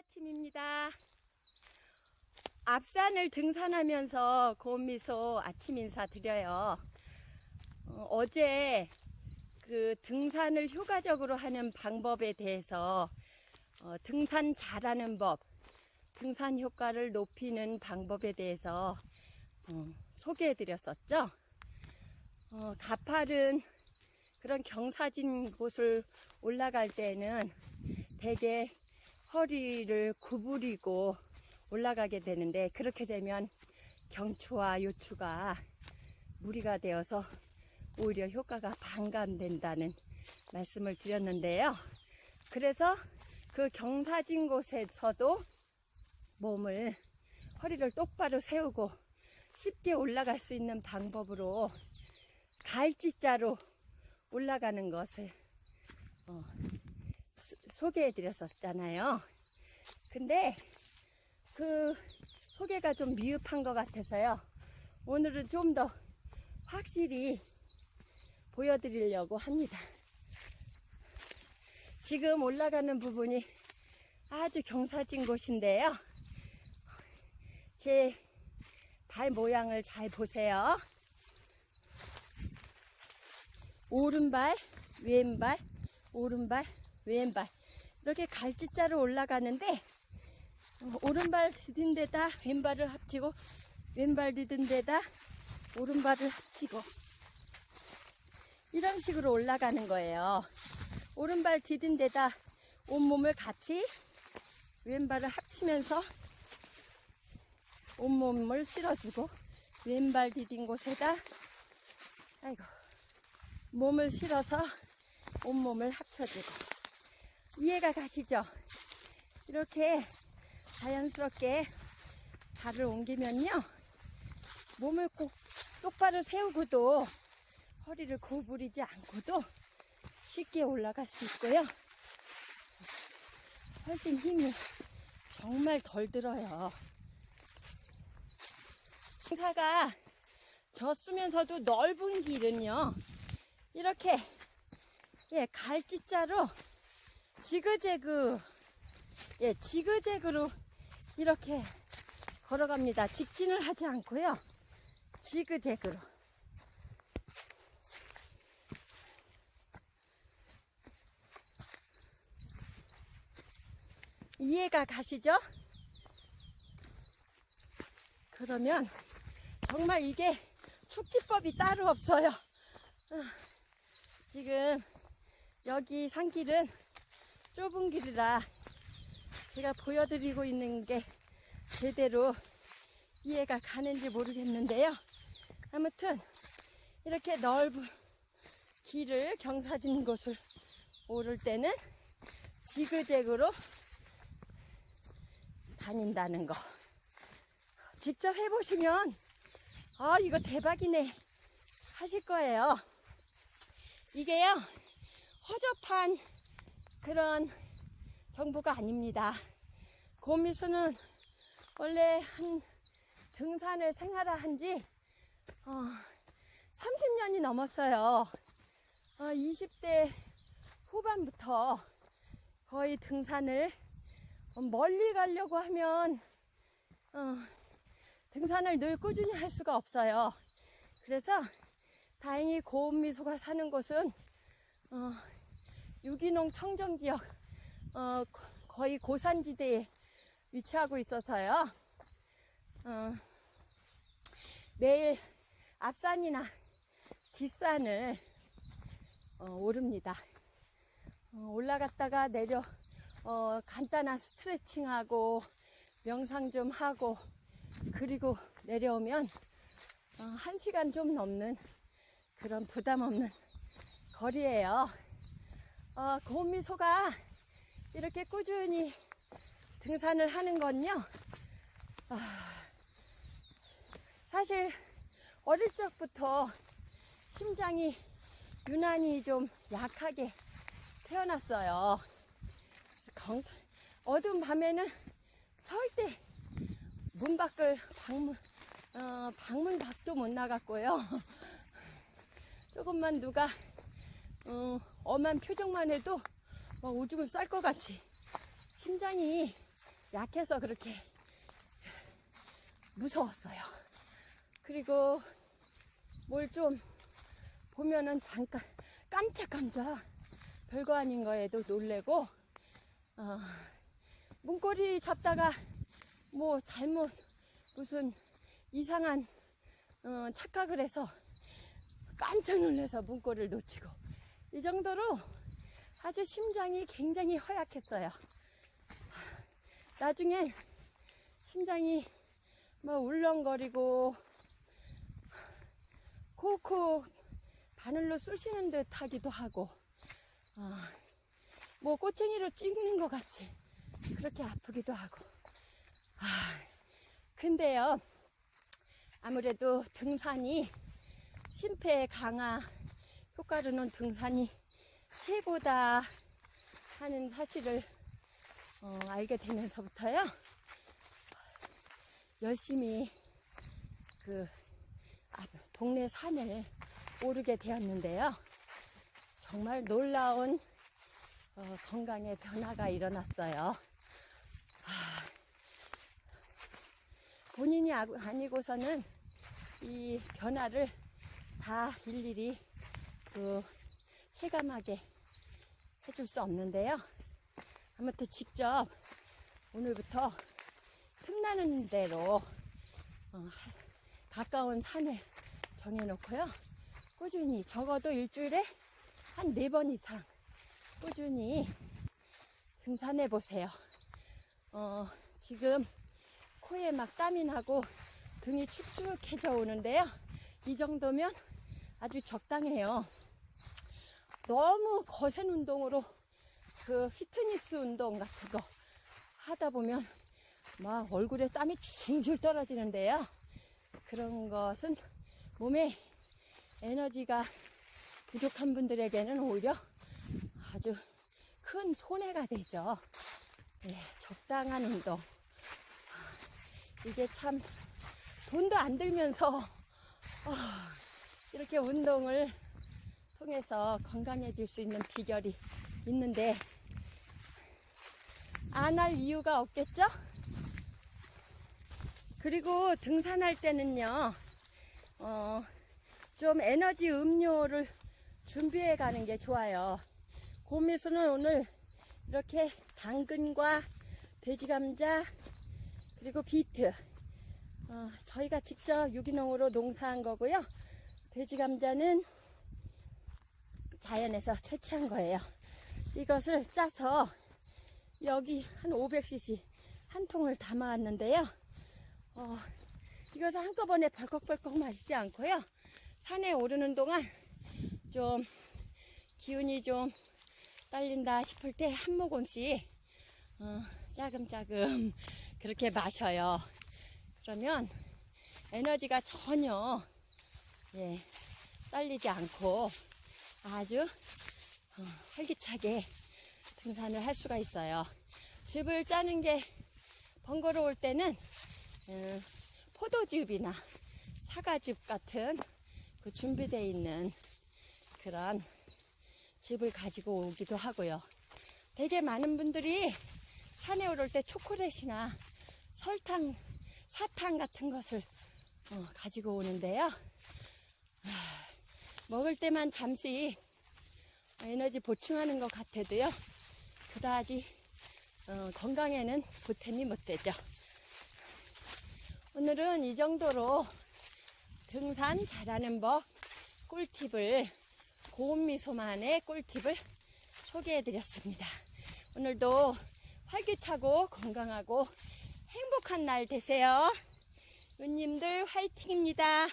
아침입니다. 앞산을 등산하면서 고운 미소 아침 인사 드려요. 어, 제그 등산을 효과적으로 하는 방법에 대해서 어, 등산 잘하는 법, 등산 효과를 높이는 방법에 대해서 어, 소개해 드렸었죠. 어, 가파른 그런 경사진 곳을 올라갈 때는 대개 허리를 구부리고 올라가게 되는데 그렇게 되면 경추와 요추가 무리가 되어서 오히려 효과가 반감된다는 말씀을 드렸는데요. 그래서 그 경사진 곳에서도 몸을 허리를 똑바로 세우고 쉽게 올라갈 수 있는 방법으로 갈지자로 올라가는 것을 어, 소개해 드렸었잖아요. 근데 그 소개가 좀 미흡한 것 같아서요. 오늘은 좀 더 확실히 보여드리려고 합니다. 지금 올라가는 부분이 아주 경사진 곳인데요. 제 발 모양을 잘 보세요. 오른발, 왼발, 오른발, 왼발. 이렇게 갈지자로 올라가는데, 어, 오른발 디딘 데다 왼발을 합치고, 왼발 디딘 데다 오른발을 합치고, 이런 식으로 올라가는 거예요. 오른발 디딘 데다 온몸을 같이 왼발을 합치면서 온몸을 실어주고 왼발 디딘 곳에다 아이고 몸을 실어서 온몸을 합쳐주고 이해가 가시죠? 이렇게 자연스럽게 발을 옮기면요 몸을 꼭 똑바로 세우고도 허리를 구부리지 않고도 쉽게 올라갈 수 있고요. 훨씬 힘이 정말 덜 들어요. 행사가 젖으면서도 넓은 길은요. 이렇게 예 갈지자로 지그재그 예 지그재그로 이렇게 걸어갑니다. 직진을 하지 않고요. 지그재그로 이해가 가시죠? 그러면 정말 이게 숙지법이 따로 없어요. 어, 지금 여기 산길은 좁은 길이라 제가 보여드리고 있는 게 제대로 이해가 가는지 모르겠는데요. 아무튼 이렇게 넓은 길을 경사진 곳을 오를 때는 지그재그로 다닌다는 거. 직접 해보시면, 아, 이거 대박이네. 하실 거예요. 이게요, 허접한 그런 정보가 아닙니다. 고미수는 원래 한 등산을 생활한 지, 어, 30년이 넘었어요. 어, 20대 후반부터 거의 등산을 멀리 가려고 하면 어, 등산을 늘 꾸준히 할 수가 없어요. 그래서 다행히 고운 미소가 사는 곳은 어, 유기농 청정 지역 어, 거의 고산지대에 위치하고 있어서요. 어, 매일 앞산이나 뒷산을 어, 오릅니다. 어, 올라갔다가 내려 어, 간단한 스트레칭하고 명상 좀 하고 그리고 내려오면 어, 한 시간 좀 넘는 그런 부담 없는 거리예요. 어, 고미소가 이렇게 꾸준히 등산을 하는 건요. 아, 사실 어릴 적부터 심장이 유난히 좀 약하게 태어났어요. 경, 어두운 밤에는 절대 문 밖을 방문, 어, 방문 밖도 못 나갔고요. 조금만 누가, 어, 엄한 표정만 해도 막 오죽을 쌀 것 같이 심장이 약해서 그렇게 무서웠어요. 그리고 뭘 좀 보면은 잠깐 깜짝깜짝 별거 아닌 거에도 놀래고 어, 문고리 잡다가 뭐 잘못 무슨 이상한 어, 착각을 해서 깜짝 놀라서 문고리를 놓치고 이 정도로 아주 심장이 굉장히 허약했어요. 나중에 심장이 뭐 울렁거리고 코코 바늘로 쑤시는 듯 하기도 하고 어, 뭐 꼬챙이로 찍는 것 같이 그렇게 아프기도 하고 아 근데요 아무래도 등산이 심폐 강화 효과로는 등산이 최고다 하는 사실을 어, 알게 되면서부터요 열심히 그 앞- 동네 산을 오르게 되었는데요 정말 놀라운 어, 건강의 변화가 일어났어요. 아, 본인이 아- 아니고서는 이 변화를 다 일일이 그 체감하게 해줄 수 없는데요. 아무튼 직접 오늘부터 틈나는 대로 어, 하- 가까운 산을 정해놓고요. 꾸준히 적어도 일주일에 한 네 번 이상 꾸준히 등산해 보세요. 어, 지금 코에 막 땀이 나고 등이 축축해져 오는데요. 이 정도면 아주 적당해요. 너무 거센 운동으로 그 피트니스 운동 같은 거 하다 보면 막 얼굴에 땀이 줄줄 떨어지는데요. 그런 것은 몸에 에너지가 부족한 분들에게는 오히려 아주 큰 손해가 되죠. 네, 적당한 운동. 이게 참 돈도 안 들면서 어, 이렇게 운동을 통해서 건강해질 수 있는 비결이 있는데 안 할 이유가 없겠죠? 그리고 등산할 때는요, 어, 좀 에너지 음료를 준비해 가는 게 좋아요. 고미수는 오늘 이렇게 당근과 돼지 감자 그리고 비트 어, 저희가 직접 유기농으로 농사한 거고요. 돼지 감자는 자연에서 채취한 거예요. 이것을 짜서 여기 한 500cc 한 통을 담아왔는데요. 어, 이것을 한꺼번에 벌컥벌컥 마시지 않고요. 산에 오르는 동안 좀 기운이 좀 딸린다 싶을 때 한 모금씩 어, 짜금짜금 그렇게 마셔요. 그러면 에너지가 전혀 예, 딸리지 않고 아주 어, 활기차게 등산을 할 수가 있어요. 즙을 짜는 게 번거로울 때는 음, 포도즙이나 사과즙 같은 그 준비되어 있는 그런 즙을 가지고 오기도 하고요. 되게 많은 분들이 산에 오를 때 초콜릿이나 설탕, 사탕 같은 것을 어, 가지고 오는데요. 아, 먹을 때만 잠시 에너지 보충하는 것 같아도요. 그다지 어, 건강에는 보탬이 못 되죠. 오늘은 이 정도로 등산 잘하는 법 꿀팁을 고운 미소만의 꿀팁을 소개해 드렸습니다. 오늘도 활기차고 건강하고 행복한 날 되세요. 은님들 화이팅입니다.